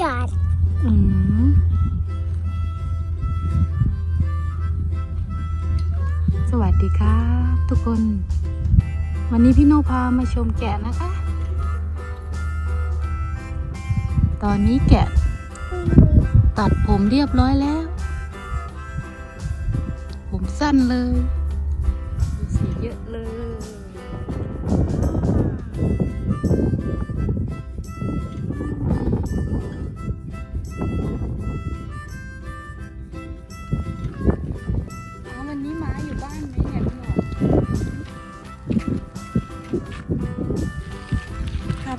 จอดอืมสวัสดีครับทุกคน วันนี้พี่โนพามาชมแกะนะคะ ตอนนี้แกะ ตัดผมเรียบร้อยแล้ว ผมสั้นเลย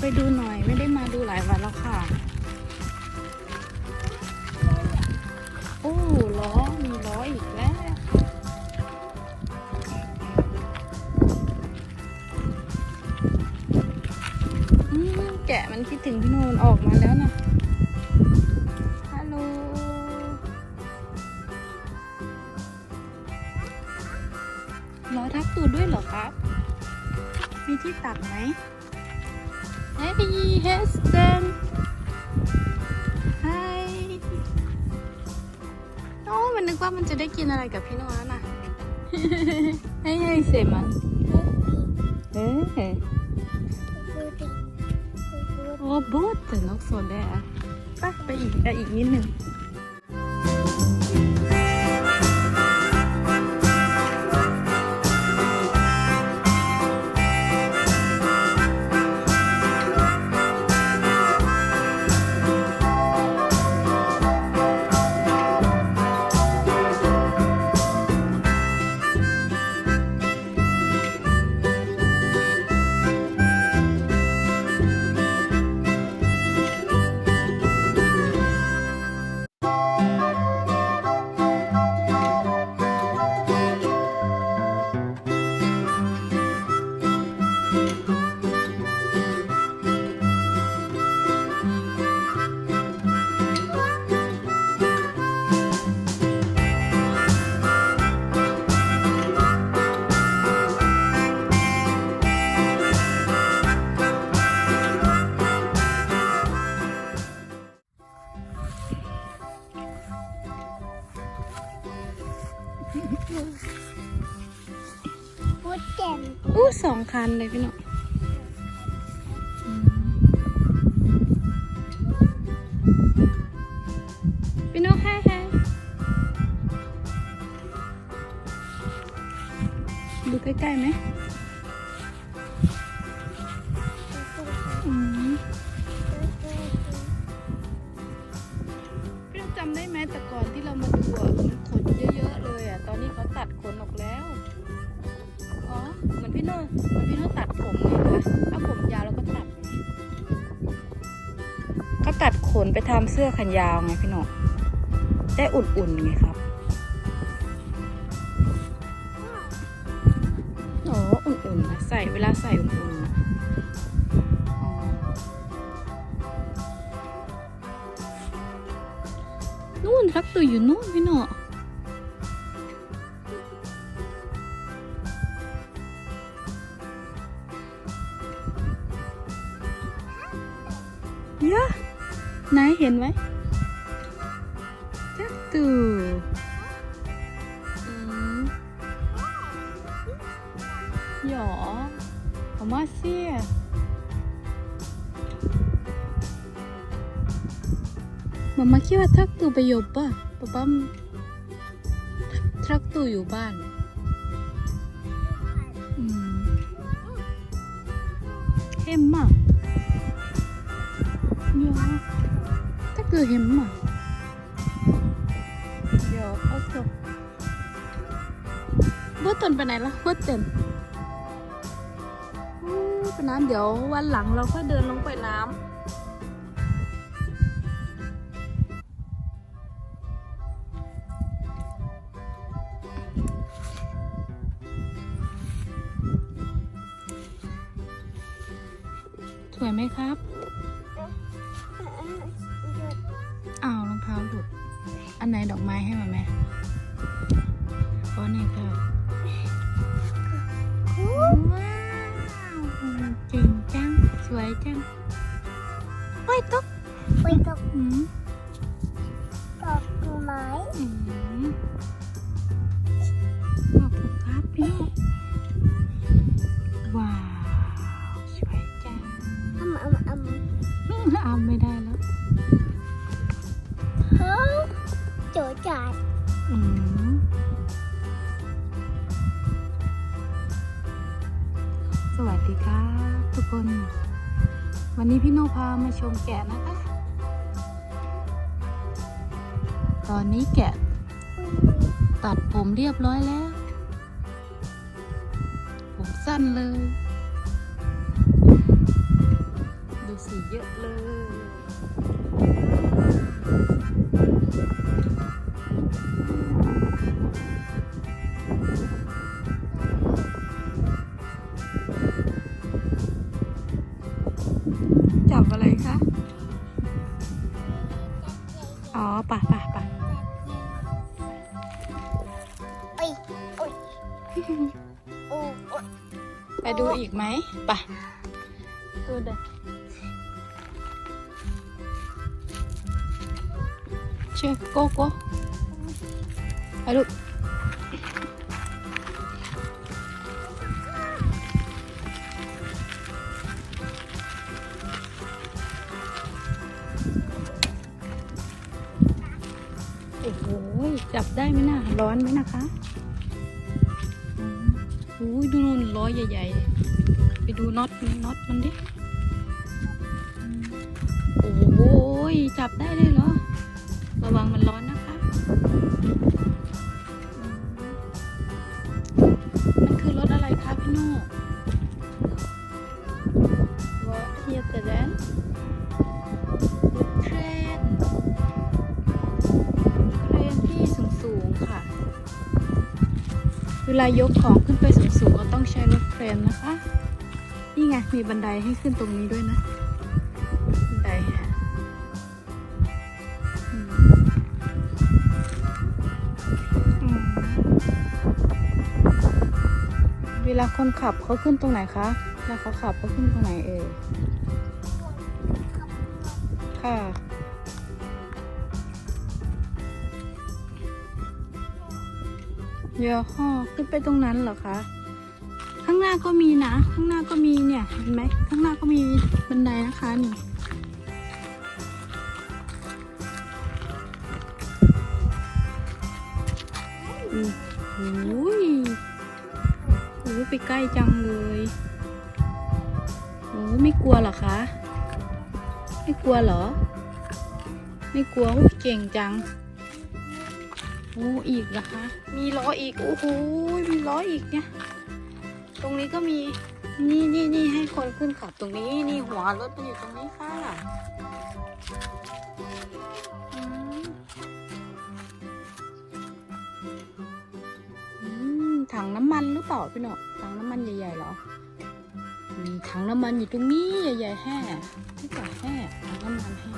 ไปดูหน่อย ไม่ได้มาดูหลายวันแล้วค่ะ โอ้ล้อ มีล้ออีกแล้ว อืมแกะมันคิดถึงพี่โนนออกมาแล้วนะฮัลโหลล้อทับตูดด้วยเหรอครับ มีที่ตักไหม เฮ้ยเฮสเตนไฮโอ้มันนึกว่ามันจะได้กินอะไรกับพี่โนแล้วนะ ให้ให้เสมันเอ๊ะโอ้โบดแต่นกโซนได้อะไปไปอีกไปอีกนิดหนึ่ง พูดเก่งอู้สองคันเลยพี่นออืมพี่หนองให้ให้ดูใกล้ๆไหมพี่หนอจำได้ไหมแต่ก่อนที่เรามาดูมันขนเยอะ เขาตัดขนไปทำเสื้อแขนยาวไงพี่หนกได้อุ่นๆไงครับโอ้อุ่นๆนะใส่เวลาใส่อุ่นๆนะอ๋อนู่นรักตัวอยู่นู่นพี่หน่เนายเห็นไหมจักตูหยอเอามาเสียมามาคิดว่าทักตูไปหยบป่ะป๊าป้าทักตูอยู่บ้านเข้มมาก tack du är hemma. Ja, alltså. เบิร์ตนไปไหนล่ะเบิร์ตนไปน้ำเดี๋ยววันหลังเราค่อยเดินลงไปน้ำสวยไหมครับ ไหนดอกไม้ให้มาแม่เพราะนี่ค่ะว้าวเก่งจัง สวยจังโอ้ยตุ๊กไปตก ชมแกะนะคะ ตอนนี้แกะ ตัดผมเรียบร้อยแล้ว ผมสั้นเลย ดูสีเยอะเลย อะไรคะ อ๋อป่ะป่ะป่ะโอ้ยโอ้ยโอ้ยไปดูอีกไหมป่ะดูเด็เชื่อโกโก้ไปลูก ได้ไหมน่ะร้อนไหมนะคะอืมโอ้ยดูนู่นล้อใหญ่ๆ ไปดูน็อตน็อตมันดิอืมโอ้ยจับได้เลยเหรอ ระวังมันร้อนนะคะอืมมันคือรถอะไรคะพี่โน่วอเฮียแต่แด วลายกของขึ้นไปสูงๆก็ต้องใช้รถเครนนะคะ นี่ไงมีบันไดให้ขึ้นตรงนี้ด้วยนะ บันไดเวลาคนขับเขาขึ้นตรงไหนคะเวลาเขาขับเขาขึ้นตรงไหนเอ่ยค่ะ เดี๋ยวห่อขึ้นไปตรงนั้นเหรอคะ ข้างหน้าก็มีนะ ข้างหน้าก็มีเนี่ยเห็นไหมข้างหน้าก็มีบันไดนะคะนี่โอ้ยโอ้ยไปใกล้จังเลยโอ้ไม่กลัวเหรอคะ ไม่กลัวเหรอ ไม่กลัวโอ้เก่งจัง โอ้อีกเหรอคะ มีล้ออีก โอ้โห มีล้ออีกเนี่ย ตรงนี้ก็มี นี่นี่นี่ให้คนขึ้นขับตรงนี้ นี่หัวรถมันอยู่ตรงนี้ค่ะถังน้ำมันหรือเปล่าพี่หนอถังน้ำมันใหญ่ๆเหรอมีถังน้ำมันอยู่ตรงนี้ใหญ่ๆแห่ที่ก่าแห่ถังน้ำมันแห่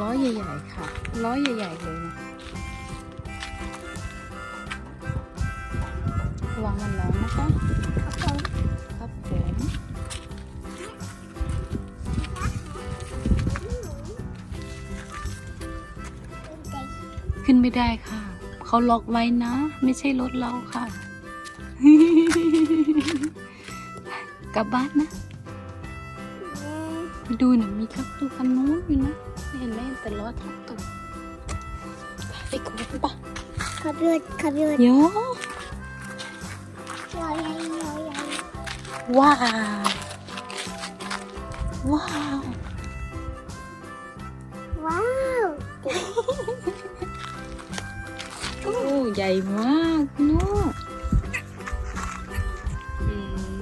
ล้อใหญ่ๆค่ะ ล้อใหญ่ๆเลยนะ วังมันร้อนนะคะ ครับผมครับผมเป็นใจขึ้นไม่ได้ค่ะ เขาล็อกไว้นะ ไม่ใช่รถเราค่ะ กลับบ้านนะไปดูหน่อยมีครับดูคันนู้นอยู่นะไม่เห็นไหมแต่ล้อทับตกไปคุยปะขับรถขับรถโย ว้าว ว้าว ว้าวโอ้ใหญ่มากน้อืม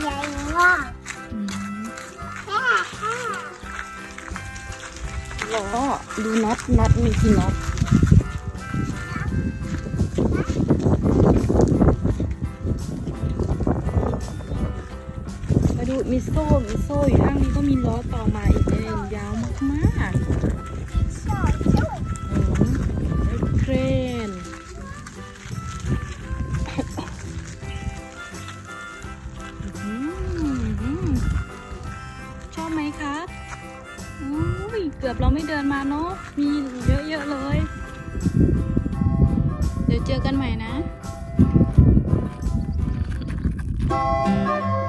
ใหญ่มากแล้อดูน็อตน็อตมีกี่น็อต มีโซ่ มีโซ่อยู่ข้างนี้ก็มีล้อต่อมาอีกเลยยาวมากๆเครนชอบไหมคะอุ้ยเกือบเราไม่เดินมาเนาะ มีเยอะๆเลย เดี๋ยวเจอกันใหม่นะ Thank you.